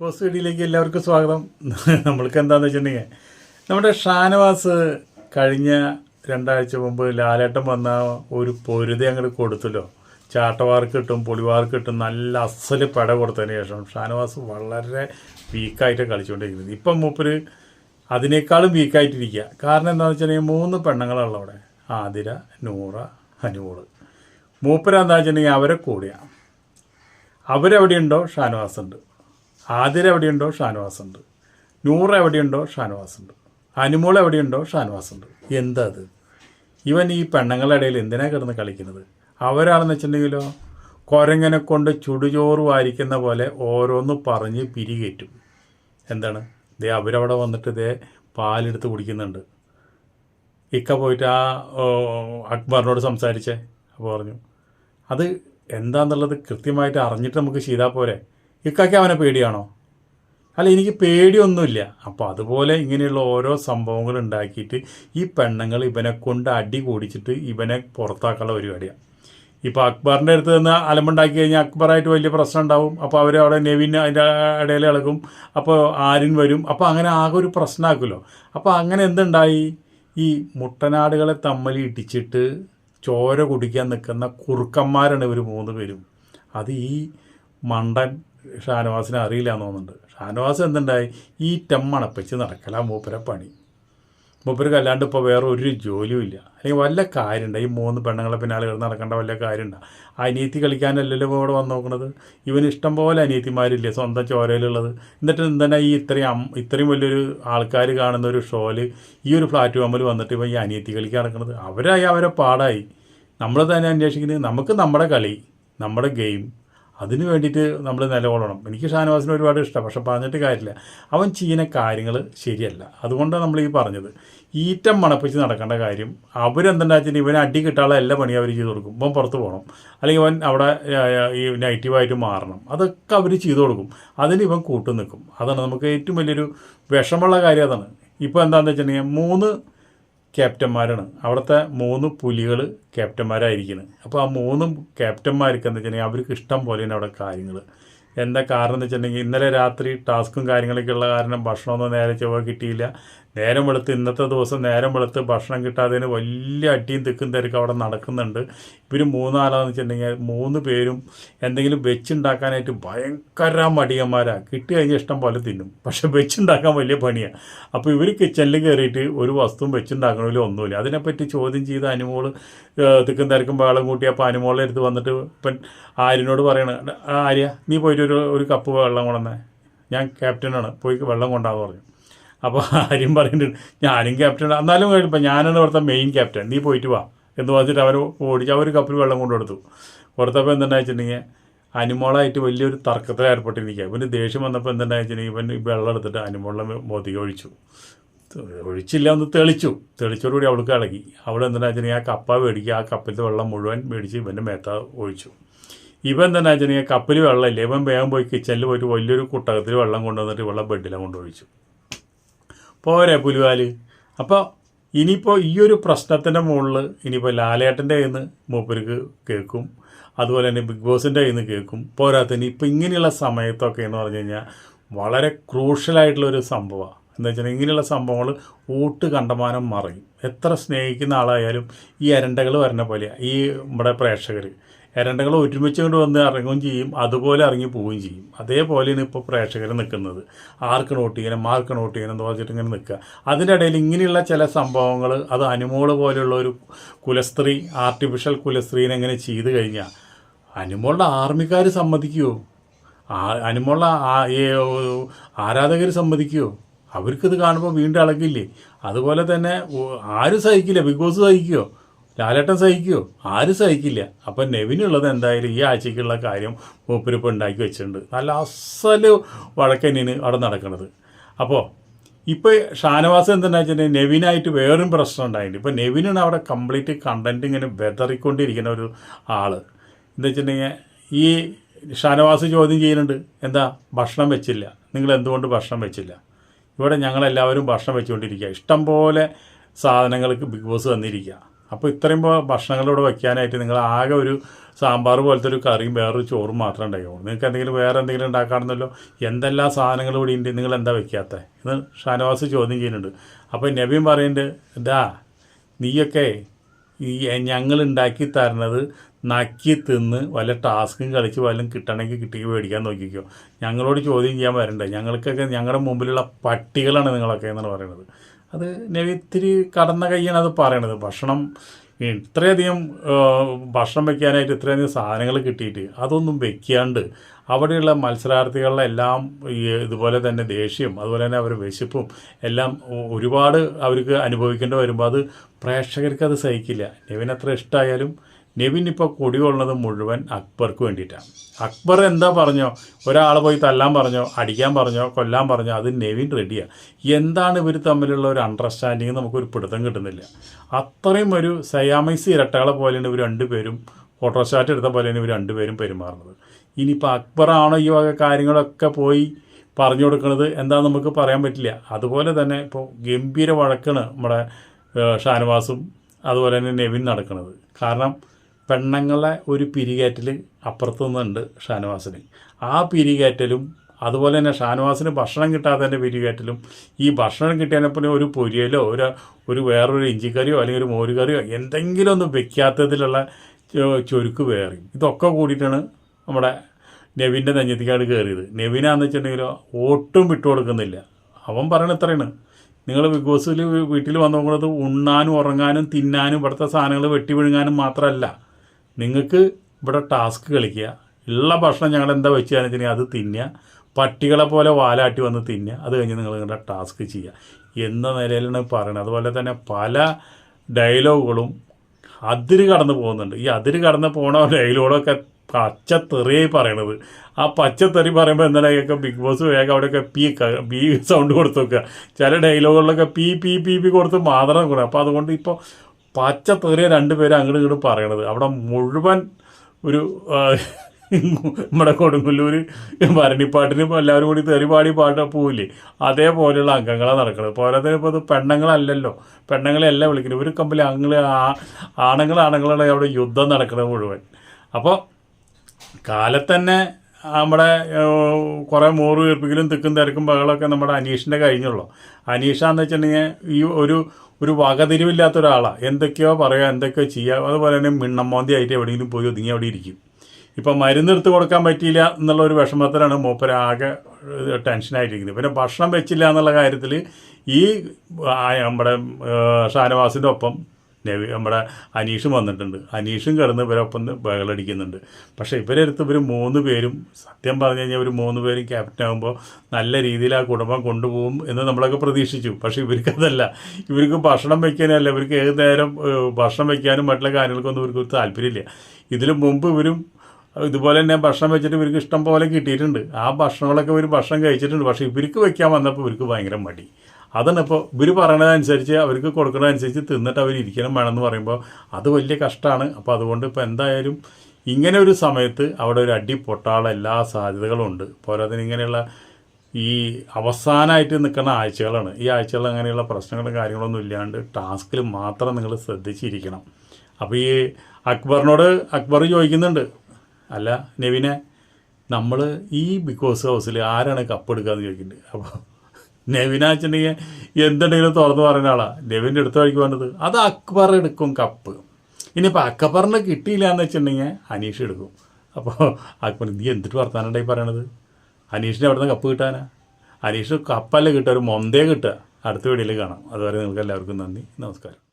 Post വീഡിയോയിലേക്ക് എല്ലാവർക്കും സ്വാഗതം. നമ്മൾക്ക് എന്താണെന്ന് വെച്ചിട്ടുണ്ടെങ്കിൽ നമ്മുടെ ഷാനവാസ് കഴിഞ്ഞ രണ്ടാഴ്ച മുമ്പ് ലാലേട്ടൻ വന്ന ഒരു പൊരുതി അങ്ങോട്ട് കൊടുത്തല്ലോ. ചാട്ടവാർക്ക് കിട്ടും പൊളിവാർക്ക് കിട്ടും നല്ല അസൽ പട കൊടുത്തതിന് ശേഷം ഷാനവാസ് വളരെ വീക്കായിട്ട് കളിച്ചുകൊണ്ടിരിക്കുന്നത്. ഇപ്പം മൂപ്പര് അതിനേക്കാളും വീക്കായിട്ടിരിക്കുക. കാരണം എന്താണെന്ന് വെച്ചിട്ടുണ്ടെങ്കിൽ മൂന്ന് പെണ്ണുങ്ങളുള്ള അവിടെ. ആതിര നൂറ അനുകൂൾ മൂപ്പരെന്താ വെച്ചിട്ടുണ്ടെങ്കിൽ അവരെ കൂടിയാണ് അവരെവിടെയുണ്ടോ? ഷാനവാസ് ഉണ്ട് ആതിര എവിടെയുണ്ടോ ഷാനവാസ് ഉണ്ട് നൂറ് എവിടെയുണ്ടോ ഷാനവാസ് ഉണ്ട് അനുമോൾ എവിടെയുണ്ടോ ഷാനവാസ് ഉണ്ട് എന്താ അത്? ഇവൻ ഈ പെണ്ണുങ്ങളുടെ ഇടയിൽ എന്തിനാ കിടന്ന് കളിക്കുന്നത്? അവരാണെന്ന് വെച്ചിട്ടുണ്ടെങ്കിലോ? കൊരങ്ങനെ കൊണ്ട് ചുടുചോറ് വാരിക്കുന്ന പോലെ ഓരോന്ന് പറഞ്ഞ് പിരികേറ്റും. എന്താണ്? ദേ അവരവിടെ വന്നിട്ട് ദേ പാലെടുത്ത് കുടിക്കുന്നുണ്ട്. ഇക്ക പോയിട്ട് ആ അക്ബറിനോട് സംസാരിച്ചേ. അപ്പോൾ പറഞ്ഞു അത് എന്താണെന്നുള്ളത് കൃത്യമായിട്ട് അറിഞ്ഞിട്ട് നമുക്ക് ചെയ്താൽ പോരെ. ഇക്കാക്ക് അവനെ പേടിയാണോ? അല്ല എനിക്ക് പേടിയൊന്നുമില്ല. അപ്പോൾ അതുപോലെ ഇങ്ങനെയുള്ള ഓരോ സംഭവങ്ങൾ ഉണ്ടാക്കിയിട്ട് ഈ പെണ്ണുങ്ങൾ ഇവനെ കൊണ്ട് അടി കൂടിച്ചിട്ട് ഇവനെ പുറത്താക്കാനുള്ള പരിപാടിയാണ് ഇപ്പോൾ അക്ബറിന്റെ അടുത്ത് നിന്ന് അലമ്പുണ്ടാക്കി കഴിഞ്ഞാൽ അക്ബറായിട്ട് വലിയ പ്രശ്നം ഉണ്ടാവും. അപ്പോൾ അവർ അവിടെ നെവിൻ അതിന്റെ ഇടയിൽ ഇളകും. അപ്പോൾ ആരിൻ വരും. അപ്പോൾ അങ്ങനെ ആകെ ഒരു പ്രശ്നമാക്കുമല്ലോ അപ്പോൾ അങ്ങനെ എന്തുണ്ടായി? ഈ മുട്ടനാടുകളെ തമ്മിൽ ഇടിച്ചിട്ട് ചോര കുടിക്കാൻ നിൽക്കുന്ന കുറുക്കന്മാരാണ് ഇവർ മൂന്ന് പേരും. അത് ഈ മണ്ടൻ ഷാനവാസിനെ അറിയില്ല എന്ന് തോന്നുന്നുണ്ട്. ഷാനവാസ് എന്തുണ്ടായി? ഈ ടെമ്മണപ്പിച്ച് നടക്കല മൂപ്പരെ പണി. മൂപ്പർക്ക് അല്ലാണ്ട് ഇപ്പോൾ വേറെ ഒരു ജോലിയും ഇല്ല. അല്ലെങ്കിൽ വല്ല കാര്യമുണ്ട്. ഈ മൂന്ന് പെണ്ണുങ്ങളെ പിന്നാലെ കിടന്ന് നടക്കേണ്ട വല്ല കാര്യമുണ്ട്. അനിയത്തി കളിക്കാനല്ലല്ലോ ഇവിടെ വന്ന് നോക്കണത്? ഇവന് ഇഷ്ടം പോലെ അനിയത്തിമാരില്ലേ സ്വന്തം ചോരയിലുള്ളത്. എന്നിട്ട് എന്താണ് ഈ ഇത്രയും ഇത്രയും വലിയൊരു ആൾക്കാർ കാണുന്ന ഒരു ഷോയിൽ ഈ ഒരു പ്ലാറ്റ്ഫോമിൽ വന്നിട്ട് ഇപ്പോൾ ഈ അനിയത്തി കളിക്കാൻ നടക്കുന്നത് അവരായി അവരെ പാടായി. നമ്മൾ തന്നെ അന്വേഷിക്കുന്നത് നമുക്ക് നമ്മുടെ കളി നമ്മുടെ ഗെയിം അതിന് വേണ്ടിയിട്ട് നമ്മൾ നിലകൊള്ളണം. എനിക്ക് ഷാനവാസിനെ ഒരുപാട് ഇഷ്ടം പക്ഷെ പറഞ്ഞിട്ട് കാര്യമില്ല. അവൻ ചെയ്യുന്ന കാര്യങ്ങൾ ശരിയല്ല. അതുകൊണ്ടാണ് നമ്മൾ ഈ പറഞ്ഞത്. ഈറ്റം മണപ്പിച്ച് നടക്കേണ്ട കാര്യം അവരെന്തുണ്ടാച്ചിട്ട് ഇവന് അടി കിട്ടാനുള്ള എല്ലാ പണിയും അവർ ചെയ്തു കൊടുക്കും. ഇവൻ പുറത്ത് പോകണം അല്ലെങ്കിൽ അവൻ അവിടെ ഈ നെഗറ്റീവായിട്ട് മാറണം. അതൊക്കെ അവർ ചെയ്തു കൊടുക്കും. അതിന് ഇവൻ കൂട്ടു നിൽക്കും അതാണ് നമുക്ക് ഏറ്റവും വലിയൊരു വിഷമമുള്ള കാര്യം അതാണ്. ഇപ്പോൾ എന്താണെന്ന് വെച്ചിട്ടുണ്ടെങ്കിൽ മൂന്ന് ക്യാപ്റ്റന്മാരാണ്. അവിടുത്തെ മൂന്ന് പുലികൾ ക്യാപ്റ്റന്മാരായിരിക്കുന്നത് അപ്പോൾ ആ മൂന്ന് ക്യാപ്റ്റന്മാർക്ക് എന്താ വെച്ചിട്ടുണ്ടെങ്കിൽ അവർക്ക് ഇഷ്ടം പോലെയാണ് അവിടെ കാര്യങ്ങൾ എന്താ കാരണം എന്ന് വെച്ചിട്ടുണ്ടെങ്കിൽ ഇന്നലെ രാത്രി ടാസ്കും കാര്യങ്ങളൊക്കെ ഉള്ള കാരണം ഭക്ഷണമൊന്നും നേരെ ചൊവ്വ കിട്ടിയില്ല. നേരം വെളുത്ത് ഇന്നത്തെ ദിവസം നേരം വെളുത്ത് ഭക്ഷണം കിട്ടാതെ വലിയ അടിയും തിക്കും തിരക്കും അവിടെ നടക്കുന്നുണ്ട്. ഇവർ മൂന്നാലാന്ന് വെച്ചിട്ടുണ്ടെങ്കിൽ മൂന്ന് പേരും എന്തെങ്കിലും വെച്ചുണ്ടാക്കാനായിട്ട് ഭയങ്കര മടിയന്മാരാണ് കിട്ടി കഴിഞ്ഞാൽ ഇഷ്ടം പോലെ തിന്നും. പക്ഷെ വെച്ചുണ്ടാക്കാൻ വലിയ പണിയാണ് അപ്പോൾ ഇവർ കിച്ചണിൽ കയറിയിട്ട് ഒരു വസ്തുവും വെച്ചുണ്ടാക്കണമില്ല ഒന്നുമില്ല. അതിനെപ്പറ്റി ചോദ്യം ചെയ്ത് അനുമോൾ ഏഹ്, തിക്കും തിരക്കും വെള്ളം കൂട്ടി അപ്പോൾ അനുമോളുടെ വന്നിട്ട് ഇപ്പം ആര്യനോട് പറയണ "ആ, ആര്യ നീ പോയിട്ട് ഒരു ഒരു കപ്പ് വെള്ളം കൊണ്ടുവന്നേ. ഞാൻ ക്യാപ്റ്റനാണ്. പോയി വെള്ളം കൊണ്ടാന്ന് പറഞ്ഞു. അപ്പോൾ ആര്യം പറയുന്നുണ്ട് ഞാനും ക്യാപ്റ്റൻ എന്നാലും ഇപ്പം ഞാനാണ് ഇവിടുത്തെ മെയിൻ ക്യാപ്റ്റൻ നീ പോയിട്ട് വാ. എന്ന് പറഞ്ഞിട്ട് അവർ ഓടിച്ച് അവർ കപ്പിൽ വെള്ളം കൊണ്ടു കൊടുത്തു. കൊടുത്തപ്പോൾ എന്തുണ്ടാ വെച്ചിട്ടുണ്ടെങ്കിൽ അനുമോളായിട്ട് വലിയൊരു തർക്കത്തിൽ ഏർപ്പെട്ടിരിക്കുക. ഇവന് ദേഷ്യം വന്നപ്പോൾ എന്തുണ്ടാ വെച്ചിട്ടുണ്ടെങ്കിൽ ഇവൻ വെള്ളം എടുത്തിട്ട് അനുമോളെ മോതിക ഒഴിച്ചു. ഒഴിച്ചില്ല ഒന്ന് തെളിച്ചു. തെളിച്ചോടുകൂടി അവൾക്ക് ഇളകി. അവൾ എന്താ വെച്ചിട്ടുണ്ടെങ്കിൽ ആ കപ്പ മേടിക്കുക. ആ കപ്പിലത്തെ വെള്ളം മുഴുവൻ മേടിച്ച് ഇവന്റെ മേത്ത ഒഴിച്ചു. ഇവൻ എന്താണെന്ന് വെച്ചിട്ടുണ്ടെങ്കിൽ കപ്പിൽ വെള്ളമില്ല ഇവൻ വേഗം പോയി കിച്ചണിൽ പോയിട്ട് വലിയൊരു കുട്ടകത്തിൽ വെള്ളം കൊണ്ടുവന്നിട്ട് വെള്ളം ബെഡിലാണ് കൊണ്ടൊഴിച്ചു പോരെ പുലിവാൽ. അപ്പോൾ ഇനിയിപ്പോൾ ഈ ഒരു പ്രശ്നത്തിന്റെ മുകളിൽ ഇനിയിപ്പോൾ ലാലേട്ടന്റെ കയ്യിൽ നിന്ന് മൂപ്പർക്ക് കേൾക്കും. അതുപോലെ തന്നെ ബിഗ് ബോസിന്റെ കയ്യിൽ നിന്ന് കേൾക്കും പോരാത്തതിന് ഇപ്പോൾ ഇങ്ങനെയുള്ള സമയത്തൊക്കെ എന്ന് പറഞ്ഞു കഴിഞ്ഞാൽ വളരെ ക്രൂഷ്യലായിട്ടുള്ളൊരു സംഭവമാണ് എന്താ വെച്ചാൽ ഇങ്ങനെയുള്ള സംഭവങ്ങൾ ഊട്ട് കണ്ടമാനം മറയും. എത്ര സ്നേഹിക്കുന്ന ആളായാലും ഈ അരണ്ടകൾ വരുന്ന പോലെയാണ് ഈ നമ്മുടെ പ്രേക്ഷകർ എരണ്ടകൾ ഒരുമിച്ച് കൊണ്ട് വന്ന് ഇറങ്ങുകയും ചെയ്യും അതുപോലെ ഇറങ്ങി പോവുകയും ചെയ്യും. അതേപോലെയാണ് ഇപ്പോൾ പ്രേക്ഷകർ നിൽക്കുന്നത് ആർക്ക് നോട്ട് ചെയ്യണം മാർക്ക് നോട്ട് ചെയ്യണം എന്ന് പറഞ്ഞിട്ട് ഇങ്ങനെ നിൽക്കുക അതിന്റെ ഇടയിൽ ഇങ്ങനെയുള്ള ചില സംഭവങ്ങൾ അത് അനുമോൾ പോലെയുള്ള ഒരു കുലസ്ത്രീ ആർട്ടിഫിഷ്യൽ കുലസ്ത്രീനെ എങ്ങനെ ചെയ്ത് കഴിഞ്ഞാൽ അനുമോളുടെ ആർമിക്കാർ സമ്മതിക്കുമോ അനുമോളുടെ ആരാധകർ സമ്മതിക്കുമോ അവർക്കിത് കാണുമ്പോൾ വീണ്ടും ഇളകില്ലേ? അതുപോലെ തന്നെ ആരും സഹിക്കില്ല? ബിഗ് ബോസ് സഹിക്കുമോ ലാലേട്ടൻ സഹിക്കുമോ ആരും സഹിക്കില്ല. അപ്പം നെവിനുള്ളത് എന്തായാലും ഈ ആഴ്ചക്കുള്ള കാര്യം മൂപ്പരിപ്പ് ഉണ്ടാക്കി വെച്ചിട്ടുണ്ട്. നല്ല അസൽ വഴക്കന്നെയാണ് അവിടെ നടക്കുന്നത് അപ്പോൾ ഇപ്പോൾ ഷാനവാസ് എന്താണെന്ന് വെച്ചിട്ടുണ്ടെങ്കിൽ നെവിനായിട്ട് വേറൊരു പ്രശ്നം ഉണ്ടായിട്ടുണ്ട്. ഇപ്പോൾ നെവിനാണ് അവിടെ കംപ്ലീറ്റ് കണ്ടന്റ് ഇങ്ങനെ വെതറിക്കൊണ്ടിരിക്കുന്ന ഒരു ആൾ എന്താ വെച്ചിട്ടുണ്ടെങ്കിൽ ഈ ഷാനവാസ് ചോദ്യം ചെയ്യുന്നുണ്ട് എന്താ ഭക്ഷണം വെച്ചില്ല? നിങ്ങൾ എന്തുകൊണ്ട് ഭക്ഷണം വെച്ചില്ല? ഇവിടെ ഞങ്ങളെല്ലാവരും ഭക്ഷണം വെച്ചുകൊണ്ടിരിക്കുക. ഇഷ്ടം പോലെ സാധനങ്ങൾക്ക് ബിഗ് ബോസ് തന്നിരിക്കുക അപ്പോൾ ഇത്രയും ഭക്ഷണങ്ങളോട് വയ്ക്കാനായിട്ട് നിങ്ങൾ ആകെ ഒരു സാമ്പാർ പോലത്തെ ഒരു കറിയും വേറൊരു ചോറും മാത്രം ഉണ്ടാകുള്ളൂ നിങ്ങൾക്ക് എന്തെങ്കിലും വേറെ എന്തെങ്കിലും ഉണ്ടാക്കാണെന്നല്ലോ എന്തെല്ലാം സാധനങ്ങൾ ഇവിടെ ഉണ്ട് നിങ്ങൾ എന്താ വയ്ക്കാത്തത് എന്ന് ഷാനവാസ് ചോദ്യം ചെയ്യുന്നുണ്ട്. അപ്പോൾ നബീൻ പറയുന്നുണ്ട് ഇതാ നീയൊക്കെ ഈ ഞങ്ങൾ ഉണ്ടാക്കി തരണത് നക്കി തിന്ന് വല്ല ടാസ്കും കളിച്ച് വല്ലതും കിട്ടണമെങ്കിൽ കിട്ടി മേടിക്കാൻ നോക്കിക്കോ. ഞങ്ങളോട് ചോദ്യം ചെയ്യാൻ വരണ്ടേ? ഞങ്ങൾക്കൊക്കെ ഞങ്ങളുടെ മുമ്പിലുള്ള പട്ടികളാണ് നിങ്ങളൊക്കെ എന്നാണ് പറയുന്നത്. അത് നബി ഇത്തിരി കടന്ന കൈയാണ് അത് പറയണത്. ഭക്ഷണം ഇത്രയധികം ഭക്ഷണം വെക്കാനായിട്ട് ഇത്രയധികം സാധനങ്ങൾ കിട്ടിയിട്ട് അതൊന്നും വെക്കാണ്ട് അവിടെയുള്ള മത്സരാർത്ഥികളുടെ എല്ലാം ഇതുപോലെ തന്നെ ദേഷ്യം അതുപോലെ തന്നെ അവരുടെ വിശപ്പും എല്ലാം ഒരുപാട് അവർക്ക് അനുഭവിക്കേണ്ടി വരുമ്പോൾ അത് പ്രേക്ഷകർക്ക് അത് സഹിക്കില്ല. നെവിൻ അത്ര ഇഷ്ടമായാലും നെവിൻ ഇപ്പോൾ കുടികൊള്ളുന്നത് മുഴുവൻ അക്ബർക്ക് വേണ്ടിയിട്ടാണ്. അക്ബർ എന്താ പറഞ്ഞോ? ഒരാളെ പോയി തല്ലാൻ പറഞ്ഞോ അടിക്കാൻ പറഞ്ഞോ കൊല്ലാൻ പറഞ്ഞോ അത് നെവിൻ റെഡിയാണ് എന്താണ് ഇവർ തമ്മിലുള്ള ഒരു അണ്ടർസ്റ്റാൻഡിങ് നമുക്കൊരു പിടുത്തം കിട്ടുന്നില്ല. അത്രയും ഒരു സയാമൈസ് ഇരട്ടകളെ പോലെയാണ് ഇവർ രണ്ടുപേരും ഫോട്ടോസ്റ്റാറ്റ് എടുത്ത പോലെയാണ് ഇവർ രണ്ടുപേരും പെരുമാറുന്നത്. ഇനിയിപ്പോൾ അക്ബറാണോ ഈ വക കാര്യങ്ങളൊക്കെ പോയി പറഞ്ഞു കൊടുക്കുന്നത് എന്താ നമുക്ക് പറയാൻ പറ്റില്ല. അതുപോലെ തന്നെ ഇപ്പോൾ ഗംഭീര വഴക്കാണ് നമ്മുടെ ഷാനവാസും അതുപോലെ തന്നെ നെവിൻ നടക്കുന്നത്. കാരണം പെണ്ണുങ്ങളെ ഒരു പിരികേറ്റൽ അപ്പുറത്തു നിന്നുണ്ട് ഷാനവാസിന്. ആ പിരികേറ്റലും അതുപോലെ തന്നെ ഷാനവാസിന് ഭക്ഷണം കിട്ടാത്തതിന്റെ പിരികേറ്റലും ഈ ഭക്ഷണം കിട്ടിയതിനെപ്പോലെ ഒരു പൊരിയലോ ഒരു ഒരു വേറൊരു ഇഞ്ചിക്കറിയോ അല്ലെങ്കിൽ ഒരു മോരുകറിയോ എന്തെങ്കിലും ഒന്ന് വെക്കാത്തതിലുള്ള ചൊരുക്ക് വേറി. ഇതൊക്കെ കൂടിയിട്ടാണ് നമ്മുടെ നെവിന്റെ നെഞ്ഞത്തിക്കാട് കയറിയത്. നെവിനാന്ന് വെച്ചിട്ടുണ്ടെങ്കിലോ ഒട്ടും കൊടുക്കുന്നില്ല. അവൻ പറയണ ഇത്രയാണ്. നിങ്ങൾ ബിഗ് ബോസിൽ വീട്ടിൽ വന്നു നോക്കുന്നത് ഉണ്ണാനും ഉറങ്ങാനും തിന്നാനും ഇവിടുത്തെ സാധനങ്ങൾ വെട്ടി വിഴുങ്ങാനും മാത്രമല്ല നിങ്ങൾക്ക് ഇവിടെ ടാസ്ക് കളിക്കുക. ഉള്ള ഭക്ഷണം ഞങ്ങൾ എന്താ വെച്ച് വെച്ചാൽ അത് തിന്നുക. പട്ടികളെ പോലെ വാലാട്ടി വന്ന് തിന്നുക. അത് കഴിഞ്ഞ് നിങ്ങൾ നിങ്ങളുടെ ടാസ്ക് ചെയ്യുക. എന്ന നിലയിലാണ് പറയുന്നത് അതുപോലെ തന്നെ പല ഡയലോഗുകളും അതിര് കടന്നു പോകുന്നുണ്ട്. ഈ അതിര് കടന്ന് പോണ ഡയലോഗൊക്കെ പച്ചത്തെറിയായി പറയണത്. ആ പച്ചത്തെറി പറയുമ്പോൾ എന്തായാലൊക്കെ ബിഗ് ബോസ് വേഗം അവിടെയൊക്കെ പീ പീ സൗണ്ട് കൊടുത്ത് വെക്കുക. ചില ഡയലോഗുകളിലൊക്കെ പീ പീ പീ പീ കൊടുത്ത് മാത്രം കൂടുക അപ്പോൾ അതുകൊണ്ട് ഇപ്പോൾ പച്ചത്തെറിയ രണ്ടുപേരും അങ്ങോട്ടും ഇങ്ങോട്ട് പറയണത്. അവിടെ മുഴുവൻ ഒരു നമ്മുടെ കൊടുങ്ങല്ലൂർ ഭരണിപ്പാട്ടിന് എല്ലാവരും കൂടി തെറിപാടി പാട്ട് പോവില്ലേ? അതേപോലെയുള്ള അംഗങ്ങളാണ് നടക്കുന്നത് പോരാത്തതിന് ഇപ്പോൾ അത് പെണ്ണുങ്ങളല്ലല്ലോ. പെണ്ണുങ്ങളെല്ലാം വിളിക്കുന്നത്. ഒരു കമ്പനി അങ്ങൾ ആണുങ്ങൾ ആണുങ്ങളാണ് അവിടെ യുദ്ധം നടക്കുന്നത് മുഴുവൻ. അപ്പോൾ കാലത്തന്നെ നമ്മുടെ കുറേ മോറ് വീർപ്പിക്കലും തിക്കും തിരക്കും ബഹളമൊക്കെ നമ്മുടെ അനീഷിന്റെ കഴിഞ്ഞുള്ളൂ അനീഷാന്ന് വെച്ചിട്ടുണ്ടെങ്കിൽ ഈ ഒരു ഒരു വകതിരിവില്ലാത്ത ഒരാളാണ് എന്തൊക്കെയോ പറയുക എന്തൊക്കെയോ ചെയ്യുക അതുപോലെ തന്നെ മിണ്ണമ്മോന്തി ആയിട്ട് എവിടെയെങ്കിലും പോയി ഒതുങ്ങി അവിടെ ഇരിക്കും. ഇപ്പം മരുന്ന് എടുത്ത് കൊടുക്കാൻ പറ്റിയില്ല എന്നുള്ള ഒരു വിഷമത്തിലാണ് മൂപ്പര് ആകെ ഏഹ്, ടെൻഷനായിട്ടിരിക്കുന്നത് പിന്നെ ഭക്ഷണം വെച്ചില്ല എന്നുള്ള കാര്യത്തിൽ ഈ നമ്മുടെ ഷാനവാസിന്റെ ഒപ്പം നവി നമ്മുടെ അനീഷും വന്നിട്ടുണ്ട്. അനീഷും കിടന്ന് ഇവരൊപ്പം ബഹളടിക്കുന്നുണ്ട് പക്ഷേ ഇവരെടുത്ത് ഇവർ മൂന്ന് പേരും സത്യം പറഞ്ഞു കഴിഞ്ഞാൽ ഇവർ മൂന്ന് പേരും ക്യാപ്റ്റൻ ആകുമ്പോൾ നല്ല രീതിയിൽ ആ കുടുംബം കൊണ്ടുപോകും എന്ന് നമ്മളൊക്കെ പ്രതീക്ഷിച്ചു. പക്ഷേ ഇവർക്ക് അതല്ല ഇവർക്ക് ഭക്ഷണം വയ്ക്കാനല്ല ഇവർക്ക് ഏത് നേരം ഭക്ഷണം വയ്ക്കാനും മറ്റുള്ള കാര്യങ്ങൾക്കൊന്നും ഇവർക്ക് ഒരു താല്പര്യമില്ല. ഇതിനു മുമ്പ് ഇവരും ഇതുപോലെ തന്നെ ഭക്ഷണം വെച്ചിട്ട് ഇവർക്ക് ഇഷ്ടം പോലെ കിട്ടിയിട്ടുണ്ട്. ആ ഭക്ഷണങ്ങളൊക്കെ ഇവർ ഭക്ഷണം കഴിച്ചിട്ടുണ്ട്. പക്ഷേ ഇവർക്ക് വെക്കാൻ വന്നപ്പോൾ ഇവർക്ക് ഭയങ്കര മടി. അതാണ് ഇപ്പോൾ ഇവർ പറയണതനുസരിച്ച് അവർക്ക് കൊടുക്കുന്നതനുസരിച്ച് തിന്നിട്ട് അവർ ഇരിക്കണം വേണമെന്ന് പറയുമ്പോൾ അത് വലിയ കഷ്ടമാണ് അപ്പോൾ അതുകൊണ്ട് ഇപ്പോൾ എന്തായാലും ഇങ്ങനെ ഒരു സമയത്ത് അവിടെ ഒരു അടി പൊട്ടാനുള്ള എല്ലാ സാധ്യതകളും ഉണ്ട്. പോരാതിന് ഇങ്ങനെയുള്ള ഈ അവസാനമായിട്ട് നിൽക്കുന്ന ആഴ്ചകളാണ്. ഈ ആഴ്ചകൾ അങ്ങനെയുള്ള പ്രശ്നങ്ങളും കാര്യങ്ങളൊന്നും ഇല്ലാണ്ട് ടാസ്കിൽ മാത്രം നിങ്ങൾ ശ്രദ്ധിച്ചിരിക്കണം. അപ്പോൾ ഈ അക്ബറിനോട് അക്ബർ ചോദിക്കുന്നുണ്ട്. അല്ല നെവിനെ നമ്മൾ ഈ ബിഗ് ബോസ് ഹൗസിൽ ആരാണ് കപ്പെടുക്കുക എന്ന് ചോദിക്കുന്നുണ്ട്. അപ്പോൾ നെവിന വെച്ചിട്ടുണ്ടെങ്കിൽ എന്തുണ്ടെങ്കിലും തുറന്നു പറയുന്ന ആളാ. നെവിന്റെ അടുത്ത് വഴിക്ക് വേണ്ടത് അത് അക്ബർ എടുക്കും കപ്പ്. ഇനിയിപ്പോൾ അക്ബറിന് കിട്ടിയില്ല എന്ന് വെച്ചിട്ടുണ്ടെങ്കിൽ അനീഷ് എടുക്കും. അപ്പോൾ അക്ബർ നീ എന്തിട്ട് വർത്താനുണ്ടായി പറയണത്? അനീഷിന് അവിടെ നിന്ന് കപ്പ് കിട്ടാനാ? അനീഷ് കപ്പല്ല കിട്ടുക ഒരു മൊന്തേ കിട്ടുക. അടുത്ത വീഡിയോയിൽ കാണാം. അതുവരെ നിങ്ങൾക്ക് എല്ലാവർക്കും നന്ദി. നമസ്കാരം.